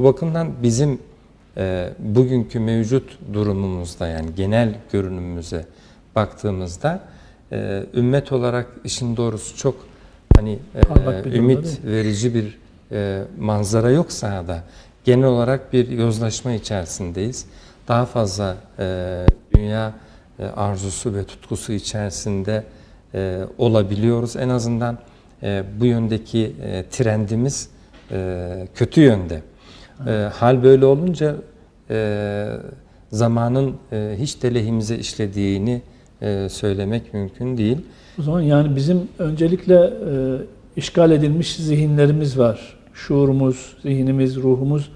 Bu bakımdan bizim e, bugünkü mevcut durumumuzda yani genel görünümümüze baktığımızda e, ümmet olarak işin doğrusu çok hani e, ümit verici bir e, manzara yok sahada. Genel olarak bir yozlaşma içerisindeyiz. Daha fazla e, dünya e, arzusu ve tutkusu içerisinde e, olabiliyoruz. En azından e, bu yöndeki e, trendimiz e, kötü yönde. E, hal böyle olunca e, zamanın e, hiç de lehimize işlediğini e, söylemek mümkün değil. O zaman yani bizim öncelikle e, işgal edilmiş zihinlerimiz var. Şuurumuz, zihnimiz, ruhumuz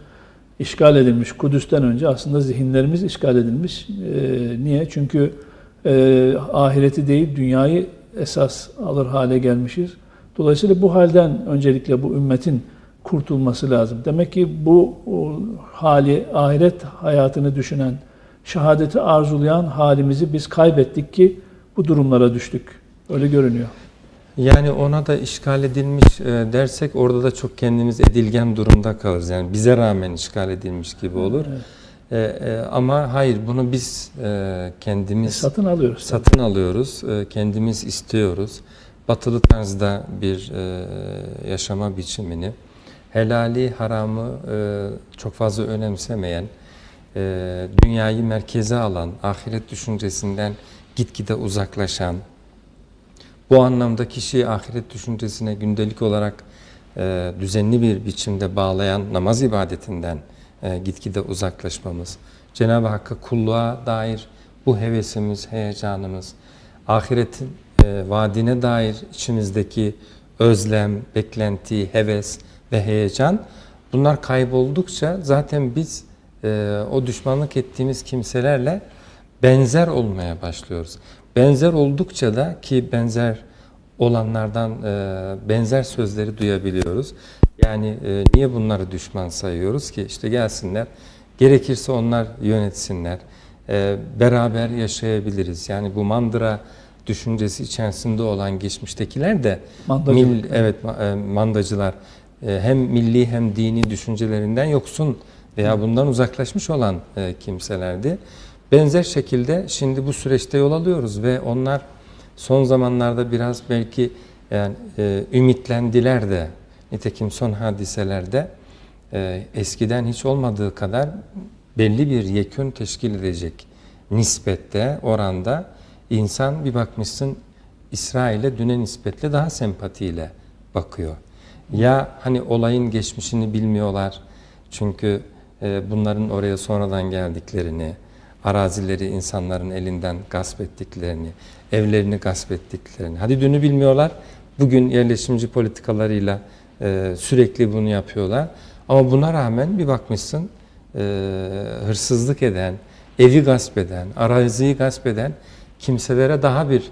işgal edilmiş. Kudüs'ten önce aslında zihinlerimiz işgal edilmiş. E, niye? Çünkü e, ahireti değil dünyayı esas alır hale gelmişiz. Dolayısıyla bu halden öncelikle bu ümmetin kurtulması lazım. Demek ki bu hali, ahiret hayatını düşünen, şehadeti arzulayan halimizi biz kaybettik ki bu durumlara düştük. Öyle görünüyor. Yani ona da işgal edilmiş e, dersek orada da çok kendimiz edilgen durumda kalırız. Yani bize rağmen işgal edilmiş gibi olur. E, e, ama hayır bunu biz e, kendimiz Satın alıyoruz. satın alıyoruz, e, kendimiz istiyoruz. Batılı tarzda bir e, yaşama biçimini, helali haramı e, çok fazla önemsemeyen, e, dünyayı merkeze alan, ahiret düşüncesinden gitgide uzaklaşan, bu anlamda kişiyi ahiret düşüncesine gündelik olarak e, düzenli bir biçimde bağlayan namaz ibadetinden e, gitgide uzaklaşmamız, Cenab-ı Hakk'a kulluğa dair bu hevesimiz, heyecanımız, ahiretin e, vaadine dair içimizdeki özlem, beklenti, heves ve heyecan bunlar kayboldukça zaten biz e, o düşmanlık ettiğimiz kimselerle benzer olmaya başlıyoruz. Benzer oldukça da ki benzer olanlardan e, benzer sözleri duyabiliyoruz. Yani e, niye bunları düşman sayıyoruz ki? İşte gelsinler, gerekirse onlar yönetsinler, e, beraber yaşayabiliriz. Yani bu mandıra düşüncesi içerisinde olan geçmiştekiler de Mandacılık. mil- evet e, mandacılar hem milli hem dini düşüncelerinden yoksun veya bundan uzaklaşmış olan e, kimselerdi. Benzer şekilde şimdi bu süreçte yol alıyoruz ve onlar son zamanlarda biraz belki yani e, ümitlendiler de nitekim son hadiselerde e, eskiden hiç olmadığı kadar belli bir yekün teşkil edecek nispette oranda insan bir bakmışsın İsrail'e düne nispetle daha sempatiyle bakıyor. Ya hani olayın geçmişini bilmiyorlar çünkü e, bunların oraya sonradan geldiklerini, arazileri insanların elinden gasp ettiklerini, evlerini gasp ettiklerini. Hadi dünü bilmiyorlar, bugün yerleşimci politikalarıyla e, sürekli bunu yapıyorlar. Ama buna rağmen bir bakmışsın e, hırsızlık eden, evi gasp eden, araziyi gasp eden kimselere daha bir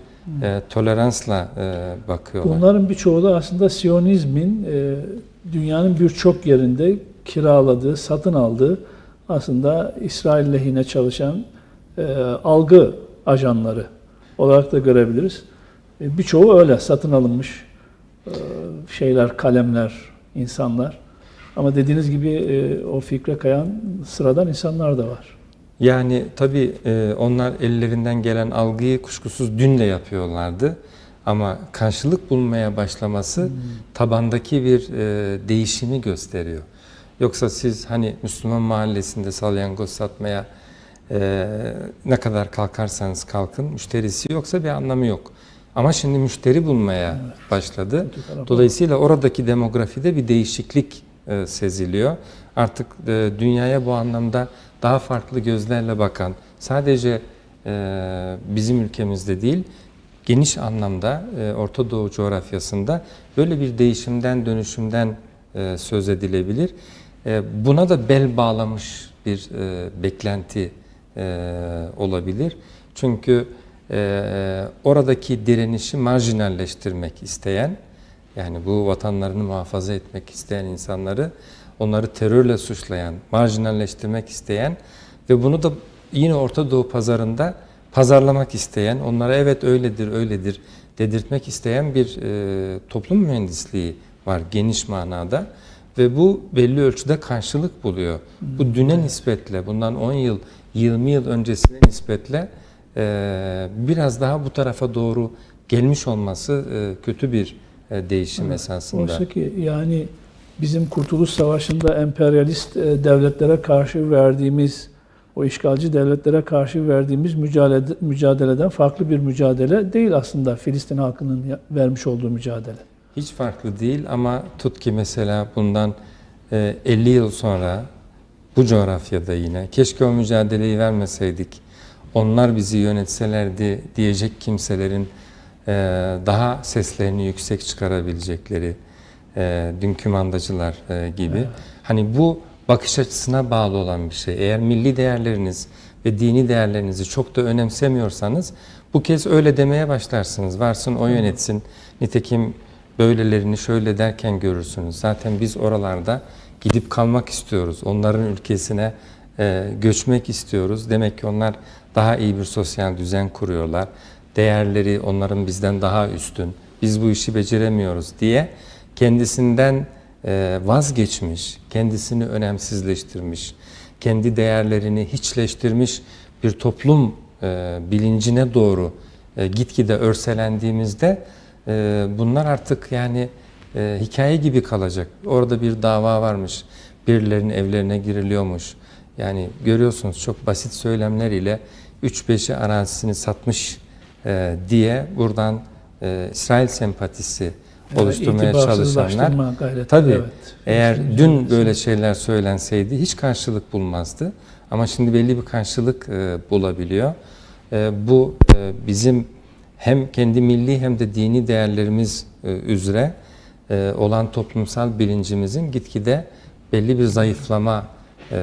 e, toleransla e, bakıyorlar. Bunların birçoğu da aslında Siyonizmin e, dünyanın birçok yerinde kiraladığı, satın aldığı aslında İsrail lehine çalışan e, algı ajanları olarak da görebiliriz. E, birçoğu öyle satın alınmış e, şeyler, kalemler, insanlar. Ama dediğiniz gibi e, o fikre kayan sıradan insanlar da var. Yani tabii e, onlar ellerinden gelen algıyı kuşkusuz dünle yapıyorlardı. Ama karşılık bulmaya başlaması tabandaki bir e, değişimi gösteriyor. Yoksa siz hani Müslüman mahallesinde salyangoz satmaya e, ne kadar kalkarsanız kalkın müşterisi yoksa bir anlamı yok. Ama şimdi müşteri bulmaya başladı. Dolayısıyla oradaki demografide bir değişiklik e, seziliyor. Artık e, dünyaya bu anlamda daha farklı gözlerle bakan, sadece e, bizim ülkemizde değil, geniş anlamda e, Orta Doğu coğrafyasında böyle bir değişimden, dönüşümden e, söz edilebilir. E, buna da bel bağlamış bir e, beklenti e, olabilir. Çünkü e, oradaki direnişi marjinalleştirmek isteyen, yani bu vatanlarını muhafaza etmek isteyen insanları onları terörle suçlayan, marjinalleştirmek isteyen ve bunu da yine Orta Doğu pazarında pazarlamak isteyen, onlara evet öyledir, öyledir dedirtmek isteyen bir e, toplum mühendisliği var geniş manada. ve bu belli ölçüde karşılık buluyor. Bu düne nispetle, bundan 10 yıl, 20 yıl öncesine nispetle e, biraz daha bu tarafa doğru gelmiş olması e, kötü bir e, değişim esasında. Oysa ki yani bizim Kurtuluş Savaşı'nda emperyalist e, devletlere karşı verdiğimiz, o işgalci devletlere karşı verdiğimiz mücadele, mücadeleden farklı bir mücadele değil aslında Filistin halkının vermiş olduğu mücadele. Hiç farklı değil ama tut ki mesela bundan e, 50 yıl sonra bu coğrafyada yine keşke o mücadeleyi vermeseydik, onlar bizi yönetselerdi diyecek kimselerin e, daha seslerini yüksek çıkarabilecekleri e, dünkü mandacılar e, gibi. Hani bu bakış açısına bağlı olan bir şey. Eğer milli değerleriniz ve dini değerlerinizi çok da önemsemiyorsanız bu kez öyle demeye başlarsınız. Varsın o yönetsin. Nitekim böylelerini şöyle derken görürsünüz. Zaten biz oralarda gidip kalmak istiyoruz. Onların ülkesine e, göçmek istiyoruz. Demek ki onlar daha iyi bir sosyal düzen kuruyorlar. Değerleri onların bizden daha üstün. Biz bu işi beceremiyoruz diye kendisinden e, vazgeçmiş, kendisini önemsizleştirmiş, kendi değerlerini hiçleştirmiş bir toplum e, bilincine doğru e, gitgide örselendiğimizde bunlar artık yani hikaye gibi kalacak. Orada bir dava varmış, birilerinin evlerine giriliyormuş. Yani görüyorsunuz çok basit söylemler ile 3-5'i arazisini satmış e, diye buradan e, İsrail sempatisi oluşturmaya çalışanlar. Tabii evet. eğer Filistin dün mücadelesi. böyle şeyler söylenseydi hiç karşılık bulmazdı. Ama şimdi belli bir karşılık e, bulabiliyor. E, bu e, bizim hem kendi milli hem de dini değerlerimiz e, üzere e, olan toplumsal bilincimizin gitgide belli bir zayıflama e,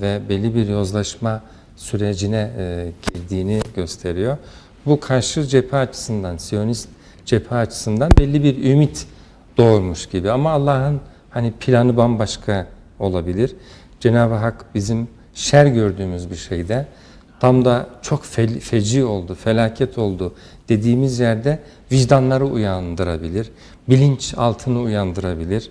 ve belli bir yozlaşma sürecine e, girdiğini gösteriyor. Bu karşı cephe açısından, Siyonist cephe açısından belli bir ümit doğurmuş gibi. Ama Allah'ın hani planı bambaşka olabilir. Cenab-ı Hak bizim şer gördüğümüz bir şeyde tam da çok fe- feci oldu, felaket oldu dediğimiz yerde vicdanları uyandırabilir, bilinç altını uyandırabilir.